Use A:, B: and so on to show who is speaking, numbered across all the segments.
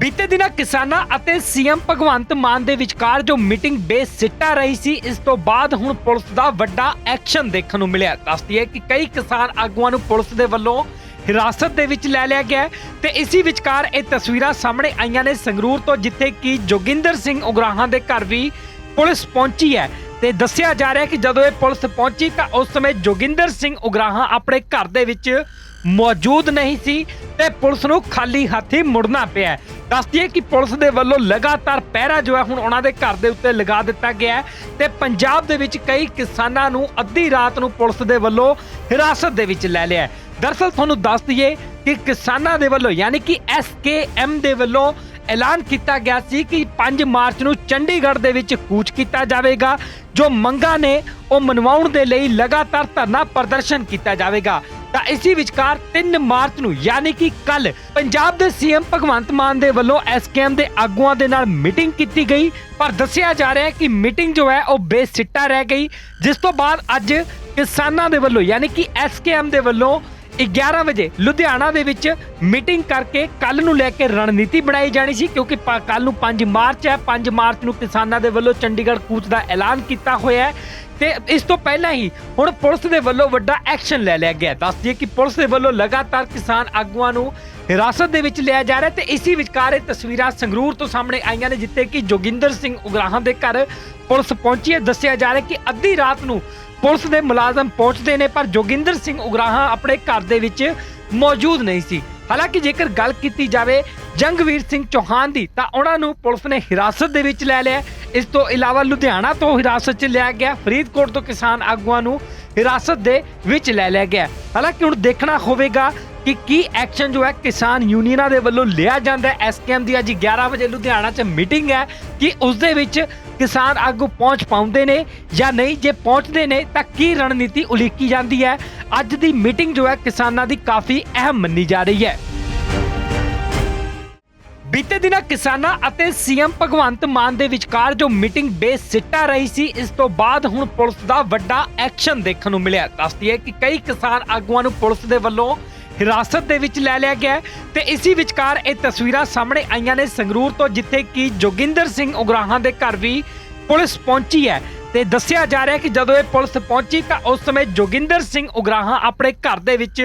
A: ਬੀਤੇ ਦਿਨਾਂ ਕਿਸਾਨਾਂ ਅਤੇ ਸੀਐਮ ਭਗਵੰਤ ਮਾਨ ਦੇ ਵਿਚਕਾਰ ਜੋ ਮੀਟਿੰਗ ਬੇਸਿੱਟਾ ਰਹੀ ਸੀ, ਇਸ ਤੋਂ ਬਾਅਦ ਹੁਣ ਪੁਲਿਸ ਦਾ ਵੱਡਾ ਐਕਸ਼ਨ ਦੇਖਣ ਨੂੰ ਮਿਲਿਆ। ਦੱਸਦੀ ਹੈ ਕਿ ਕਈ ਕਿਸਾਨ ਆਗੂਆਂ ਨੂੰ ਪੁਲਿਸ ਦੇ ਵੱਲੋਂ ਹਿਰਾਸਤ ਦੇ ਵਿੱਚ ਲੈ ਲਿਆ ਗਿਆ ਹੈ ਤੇ ਇਸੇ ਵਿਚਕਾਰ ਇਹ ਤਸਵੀਰਾਂ ਸਾਹਮਣੇ ਆਈਆਂ ਨੇ ਸੰਗਰੂਰ ਤੋਂ, ਜਿੱਥੇ ਕਿ ਜੋਗਿੰਦਰ ਸਿੰਘ ਉਗਰਾਹਾਂ ਦੇ ਘਰ ਵੀ ਪੁਲਿਸ ਪਹੁੰਚੀ ਹੈ ਤੇ ਦੱਸਿਆ ਜਾ ਰਿਹਾ ਕਿ ਜਦੋਂ ਇਹ ਪੁਲਿਸ ਪਹੁੰਚੀ ਤਾਂ ਉਸ ਸਮੇਂ ਜੋਗਿੰਦਰ ਸਿੰਘ ਉਗਰਾਹਾਂ ਆਪਣੇ ਘਰ ਦੇ ਵਿੱਚ ਮੌਜੂਦ ਨਹੀਂ ਸੀ ਤੇ ਪੁਲਿਸ ਨੂੰ ਖਾਲੀ ਹੱਥੀ ਮੁੜਨਾ ਪਿਆ ਦੱਸਦੀਏ ਕਿ ਪੁਲਿਸ ਦੇ ਵੱਲੋਂ ਲਗਾਤਾਰ ਪਹਿਰਾ ਜੋ ਹੈ ਹੁਣ ਉਹਨਾਂ ਦੇ ਘਰ ਦੇ ਉੱਤੇ ਲਗਾ ਦਿੱਤਾ ਗਿਆ ਹੈ ਤੇ ਪੰਜਾਬ ਦੇ ਵਿੱਚ ਕਈ ਕਿਸਾਨਾਂ ਨੂੰ ਅੱਧੀ ਰਾਤ ਨੂੰ ਪੁਲਿਸ ਦੇ ਵੱਲੋਂ ਹਿਰਾਸਤ ਦੇ ਵਿੱਚ ਲੈ ਲਿਆ ਹੈ। ਦਰਅਸਲ ਤੁਹਾਨੂੰ ਦੱਸ ਦਈਏ ਕਿ ਕਿਸਾਨਾਂ ਦੇ ਵੱਲੋਂ ਯਾਨੀ ਕਿ ਐਸਕੇਐਮ ਦੇ ਵੱਲੋਂ ਐਲਾਨ ਕੀਤਾ ਗਿਆ ਸੀ ਕਿ 5 ਮਾਰਚ ਨੂੰ ਚੰਡੀਗੜ੍ਹ ਦੇ ਵਿੱਚ ਕੂਚ ਕੀਤਾ ਜਾਵੇਗਾ ਜੋ ਮੰਗਾਂ ਨੇ ਉਹ ਮਨਵਾਉਣ ਦੇ ਲਈ ਲਗਾਤਾਰ ਧਰਨਾ ਪ੍ਰਦਰਸ਼ਨ ਕੀਤਾ ਜਾਵੇਗਾ ਤਾਂ ਇਸੇ ਵਿਚਕਾਰ 3 ਮਾਰਚ ਨੂੰ, ਯਾਨੀ ਕਿ ਕੱਲ ਪੰਜਾਬ ਦੇ ਸੀਐਮ ਭਗਵੰਤ ਮਾਨ ਦੇ ਵੱਲੋਂ ਐਸਕੇਐਮ ਦੇ ਆਗੂਆਂ ਦੇ ਨਾਲ ਮੀਟਿੰਗ ਕੀਤੀ ਗਈ। ਪਰ ਦੱਸਿਆ ਜਾ ਰਿਹਾ ਹੈ ਕਿ ਮੀਟਿੰਗ ਜੋ ਹੈ, ਉਹ ਬੇਸਿੱਟਾ ਰਹਿ ਗਈ, ਜਿਸ ਤੋਂ ਬਾਅਦ ਅੱਜ ਕਿਸਾਨਾਂ ਦੇ ਵੱਲੋਂ, ਯਾਨੀ ਕਿ ਐਸਕੇਐਮ ਦੇ ਵੱਲੋਂ 11 ਵਜੇ ਲੁਧਿਆਣਾ ਦੇ ਵਿੱਚ ਮੀਟਿੰਗ ਕਰਕੇ ਕੱਲ ਨੂੰ ਲੈ ਕੇ ਰਣਨੀਤੀ ਬਣਾਈ ਜਾਣੀ ਸੀ, ਕਿਉਂਕਿ ਕੱਲ ਨੂੰ 5 ਮਾਰਚ ਹੈ। 5 ਮਾਰਚ ਨੂੰ ਕਿਸਾਨਾਂ ਦੇ ਵੱਲੋਂ ਚੰਡੀਗੜ੍ਹ ਕੂਚ ਦਾ ਐਲਾਨ ਕੀਤਾ ਹੋਇਆ ਹੈ। ਤੇ ਇਸ ਤੋਂ ਪਹਿਲਾਂ ਹੀ ਹੁਣ ਪੁਲਿਸ ਦੇ ਵੱਲੋਂ ਵੱਡਾ ਐਕਸ਼ਨ ਲੈ ਲਿਆ ਗਿਆ। ਹੈ। ਦੱਸ ਦਈਏ ਕਿ ਪੁਲਿਸ ਦੇ ਵੱਲੋਂ ਲਗਾਤਾਰ ਕਿਸਾਨ ਆਗੂਆਂ ਨੂੰ ਹਿਰਾਸਤ ਦੇ ਵਿੱਚ ਲਿਆ ਜਾ ਰਿਹਾ ਤੇ ਇਸੇ ਵਿਚਕਾਰ ਇਹ ਤਸਵੀਰਾਂ ਸੰਗਰੂਰ ਤੋਂ ਸਾਹਮਣੇ ਆਈਆਂ ਨੇ, ਜਿੱਥੇ ਕਿ ਜੋਗਿੰਦਰ ਸਿੰਘ ਉਗਰਾਹਾਂ ਦੇ ਘਰ ਪੁਲਿਸ ਪਹੁੰਚੀ ਹੈ। ਦੱਸਿਆ ਜਾ ਰਿਹਾ ਕਿ ਅੱਧੀ ਰਾਤ ਨੂੰ ਪੁਲਿਸ ਦੇ ਮੁਲਾਜ਼ਮ ਪਹੁੰਚਦੇ ਨੇ, ਪਰ ਜੋਗਿੰਦਰ ਸਿੰਘ ਉਗਰਾਹਾਂ ਆਪਣੇ ਘਰ ਦੇ ਵਿੱਚ ਮੌਜੂਦ ਨਹੀਂ ਸੀ। ਹਾਲਾਂਕਿ ਜੇਕਰ ਗੱਲ ਕੀਤੀ ਜਾਵੇ ਜੰਗਵੀਰ ਸਿੰਘ ਚੌਹਾਨ ਦੀ, ਤਾਂ ਉਹਨਾਂ ਨੂੰ ਪੁਲਿਸ ਨੇ ਹਿਰਾਸਤ ਦੇ ਵਿੱਚ ਲੈ ਲਿਆ। ਇਸ ਤੋਂ ਇਲਾਵਾ ਲੁਧਿਆਣਾ ਤੋਂ ਹਿਰਾਸਤ 'ਚ ਲਿਆ ਗਿਆ, ਫਰੀਦਕੋਟ ਤੋਂ ਕਿਸਾਨ ਆਗੂਆਂ ਨੂੰ ਹਿਰਾਸਤ ਦੇ ਵਿੱਚ ਲੈ ਲਿਆ ਗਿਆ। ਹਾਲਾਂਕਿ ਹੁਣ ਦੇਖਣਾ ਹੋਵੇਗਾ ਕਿ ਕੀ ਐਕਸ਼ਨ ਜੋ ਹੈ ਕਿਸਾਨ ਯੂਨੀਅਨਾਂ ਦੇ ਵੱਲੋਂ ਲਿਆ ਜਾਂਦਾ ਹੈ। ਐਸਕੇਐਮ ਦੀ ਅੱਜ 11 ਵਜੇ ਲੁਧਿਆਣਾ 'ਚ ਮੀਟਿੰਗ ਹੈ ਕਿ ਉਸ ਦੇ ਵਿੱਚ ਕਿਸਾਨ ਆਗੂ ਪਹੁੰਚ ਪਾਉਂਦੇ ਨੇ ਜਾਂ ਨਹੀਂ, ਜੇ ਪਹੁੰਚਦੇ ਨੇ ਤਾਂ ਕੀ ਰਣਨੀਤੀ ਉਲੀਕੀ ਜਾਂਦੀ ਹੈ? ਅੱਜ ਦੀ ਮੀਟਿੰਗ ਜੋ ਹੈ, ਕਿਸਾਨਾਂ ਦੀ ਕਾਫੀ ਅਹਿਮ ਮੰਨੀ ਜਾ ਰਹੀ ਹੈ। ਬੀਤੇ ਦਿਨਾਂ ਕਿਸਾਨਾਂ ਅਤੇ ਸੀਐਮ ਭਗਵੰਤ ਮਾਨ ਦੇ ਵਿਚਕਾਰ ਜੋ ਮੀਟਿੰਗ ਬੇਸਿੱਟਾ ਰਹੀ ਸੀ, ਇਸ ਤੋਂ ਬਾਅਦ ਹੁਣ ਪੁਲਿਸ ਦਾ ਵੱਡਾ ਐਕਸ਼ਨ ਦੇਖਣ ਨੂੰ ਮਿਲਿਆ। ਦੱਸਦੀ ਹੈ ਕਿ ਕਈ ਕਿਸਾਨ ਆਗੂਆਂ ਨੂੰ ਪੁਲਿਸ ਦੇ ਵੱਲੋਂ ਹਿਰਾਸਤ ਦੇ ਵਿੱਚ ਲੈ ਲਿਆ ਗਿਆ ਹੈ ਤੇ ਇਸੇ ਵਿਚਕਾਰ ਇਹ ਤਸਵੀਰਾਂ ਸਾਹਮਣੇ ਆਈਆਂ ਨੇ ਸੰਗਰੂਰ ਤੋਂ, ਜਿੱਥੇ ਕਿ ਜੋਗਿੰਦਰ ਸਿੰਘ ਉਗਰਾਹਾਂ ਦੇ ਘਰ ਵੀ ਪੁਲਿਸ ਪਹੁੰਚੀ ਹੈ ਤੇ ਦੱਸਿਆ ਜਾ ਰਿਹਾ ਕਿ ਜਦੋਂ ਇਹ ਪੁਲਿਸ ਪਹੁੰਚੀ ਤਾਂ ਉਸ ਸਮੇਂ ਜੋਗਿੰਦਰ ਸਿੰਘ ਉਗਰਾਹਾਂ ਆਪਣੇ ਘਰ ਦੇ ਵਿੱਚ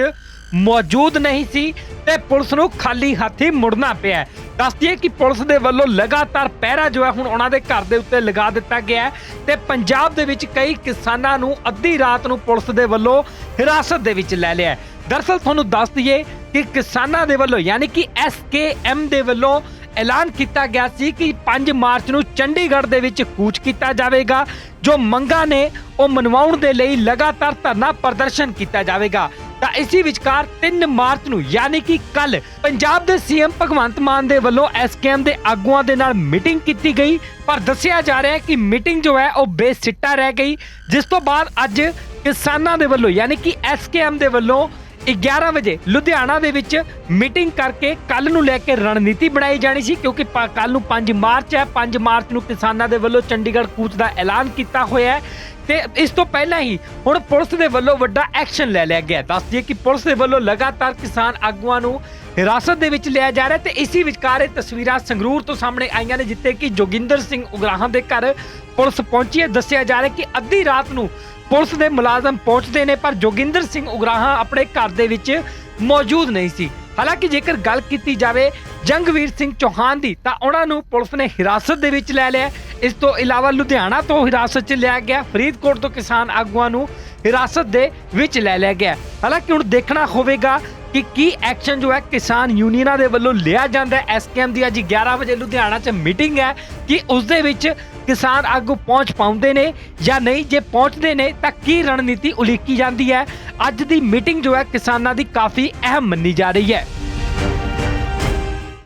A: ਮੌਜੂਦ ਨਹੀਂ ਸੀ ਤੇ ਪੁਲਿਸ ਨੂੰ ਖਾਲੀ ਹੱਥੀ ਮੁੜਨਾ ਪਿਆ ਹੈ। ਦੱਸਦੀ ਹੈ ਕਿ ਪੁਲਿਸ ਦੇ ਵੱਲੋਂ ਲਗਾਤਾਰ ਪਹਿਰਾ ਜੋ ਹੈ ਹੁਣ ਉਹਨਾਂ ਦੇ ਘਰ ਦੇ ਉੱਤੇ ਲਗਾ ਦਿੱਤਾ ਗਿਆ ਹੈ ਤੇ ਪੰਜਾਬ ਦੇ ਵਿੱਚ ਕਈ ਕਿਸਾਨਾਂ ਨੂੰ ਅੱਧੀ ਰਾਤ ਨੂੰ ਪੁਲਿਸ ਦੇ ਵੱਲੋਂ ਹਿਰਾਸਤ ਦੇ ਵਿੱਚ ਲੈ ਲਿਆ ਹੈ। ਦਰਅਸਲ ਤੁਹਾਨੂੰ ਦੱਸ ਦਈਏ ਕਿ ਕਿਸਾਨਾਂ ਦੇ ਵੱਲੋਂ, ਯਾਨੀ ਕਿ ਐਸਕੇਐਮ ਦੇ ਵੱਲੋਂ ਐਲਾਨ ਕੀਤਾ ਗਿਆ ਸੀ ਕਿ 5 ਮਾਰਚ ਨੂੰ ਚੰਡੀਗੜ੍ਹ ਦੇ ਵਿੱਚ ਕੂਚ ਕੀਤਾ ਜਾਵੇਗਾ, ਜੋ ਮੰਗਾਂ ਨੇ ਉਹ ਮਨਵਾਉਣ ਦੇ ਲਈ ਲਗਾਤਾਰ ਧਰਨਾ ਪ੍ਰਦਰਸ਼ਨ ਕੀਤਾ ਜਾਵੇਗਾ ਤਾਂ ਇਸੇ ਵਿਚਕਾਰ 3 ਮਾਰਚ ਨੂੰ, ਯਾਨੀ ਕਿ ਕੱਲ, ਪੰਜਾਬ ਦੇ ਸੀਐਮ ਭਗਵੰਤ ਮਾਨ ਦੇ ਵੱਲੋਂ ਐਸਕੇਐਮ ਦੇ ਆਗੂਆਂ ਦੇ ਨਾਲ ਮੀਟਿੰਗ ਕੀਤੀ ਗਈ ਪਰ ਦੱਸਿਆ ਜਾ ਰਿਹਾ ਹੈ ਕਿ ਮੀਟਿੰਗ ਜੋ ਹੈ, ਉਹ ਬੇਸਿੱਟਾ ਰਹਿ ਗਈ ਜਿਸ ਤੋਂ ਬਾਅਦ ਅੱਜ ਕਿਸਾਨਾਂ ਦੇ ਵੱਲੋਂ, ਯਾਨੀ ਕਿ ਐਸਕੇਐਮ ਦੇ ਵੱਲੋਂ 11 ਵਜੇ ਲੁਧਿਆਣਾ ਦੇ ਵਿੱਚ ਮੀਟਿੰਗ ਕਰਕੇ ਕੱਲ ਨੂੰ ਲੈ ਕੇ ਰਣਨੀਤੀ ਬਣਾਈ ਜਾਣੀ ਸੀ, ਕਿਉਂਕਿ ਕੱਲ ਨੂੰ 5 ਮਾਰਚ ਹੈ। 5 ਮਾਰਚ ਨੂੰ ਕਿਸਾਨਾਂ ਦੇ ਵੱਲੋਂ ਚੰਡੀਗੜ੍ਹ ਕੂਚ ਦਾ ਐਲਾਨ ਕੀਤਾ ਹੋਇਆ ਹੈ। ਤੇ ਇਸ ਤੋਂ ਪਹਿਲਾਂ ਹੀ ਹੁਣ ਪੁਲਿਸ ਦੇ ਵੱਲੋਂ ਵੱਡਾ ਐਕਸ਼ਨ ਲੈ ਲਿਆ ਗਿਆ। ਦੱਸ ਦਈਏ ਕਿ ਪੁਲਿਸ ਦੇ ਵੱਲੋਂ ਲਗਾਤਾਰ ਕਿਸਾਨ ਆਗੂਆਂ ਨੂੰ ਹਿਰਾਸਤ ਦੇ ਵਿੱਚ ਲਿਆ ਜਾ ਰਿਹਾ ਤੇ ਇਸੇ ਵਿਚਕਾਰ ਇਹ ਤਸਵੀਰਾਂ ਸੰਗਰੂਰ ਤੋਂ ਸਾਹਮਣੇ ਆਈਆਂ ਨੇ, ਜਿੱਥੇ ਕਿ ਜੋਗਿੰਦਰ ਸਿੰਘ ਉਗਰਾਹਾਂ ਦੇ ਘਰ ਪੁਲਿਸ ਪਹੁੰਚੀ ਹੈ। ਦੱਸਿਆ ਜਾ ਰਿਹਾ ਕਿ ਅੱਧੀ ਰਾਤ ਨੂੰ ਪੁਲਿਸ ਦੇ ਮੁਲਾਜ਼ਮ ਪਹੁੰਚਦੇ ਨੇ, ਪਰ ਜੋਗਿੰਦਰ ਸਿੰਘ ਉਗਰਾਹਾਂ ਆਪਣੇ ਘਰ ਦੇ ਵਿੱਚ ਮੌਜੂਦ ਨਹੀਂ ਸੀ। ਹਾਲਾਂਕਿ ਜੇਕਰ ਗੱਲ ਕੀਤੀ ਜਾਵੇ ਜੰਗਵੀਰ ਸਿੰਘ ਚੌਹਾਨ ਦੀ, ਤਾਂ ਉਹਨਾਂ ਨੂੰ ਪੁਲਿਸ ਨੇ ਹਿਰਾਸਤ ਦੇ ਵਿੱਚ ਲੈ ਲਿਆ। ਇਸ ਤੋਂ ਇਲਾਵਾ ਲੁਧਿਆਣਾ ਤੋਂ ਹਿਰਾਸਤ 'ਚ ਲਿਆ ਗਿਆ। ਫਰੀਦਕੋਟ ਤੋਂ ਕਿਸਾਨ ਆਗੂਆਂ ਨੂੰ ਹਿਰਾਸਤ ਦੇ ਵਿੱਚ ਲੈ ਲਿਆ ਗਿਆ। ਹਾਲਾਂਕਿ ਹੁਣ ਦੇਖਣਾ ਹੋਵੇਗਾ ਕਿ ਕੀ ਐਕਸ਼ਨ ਜੋ ਹੈ ਕਿਸਾਨ ਯੂਨੀਅਨਾਂ ਦੇ ਵੱਲੋਂ ਲਿਆ ਜਾਂਦਾ ਹੈ। ਐਸਕੇਐਮ ਦੀ ਅੱਜ 11 ਵਜੇ ਲੁਧਿਆਣਾ 'ਚ ਮੀਟਿੰਗ ਹੈ ਕਿ ਉਸ ਦੇ ਵਿੱਚ ਕਿਸਾਨ ਆਗੂ ਪਹੁੰਚ ਪਾਉਂਦੇ ਨੇ ਜਾਂ ਨਹੀਂ, ਜੇ ਪਹੁੰਚਦੇ ਨੇ ਤਾਂ ਕੀ ਰਣਨੀਤੀ ਉਲੀਕੀ ਜਾਂਦੀ ਹੈ? ਅੱਜ ਦੀ ਮੀਟਿੰਗ ਜੋ ਹੈ ਕਿਸਾਨਾਂ ਦੀ ਕਾਫੀ ਅਹਿਮ ਮੰਨੀ ਜਾ ਰਹੀ ਹੈ।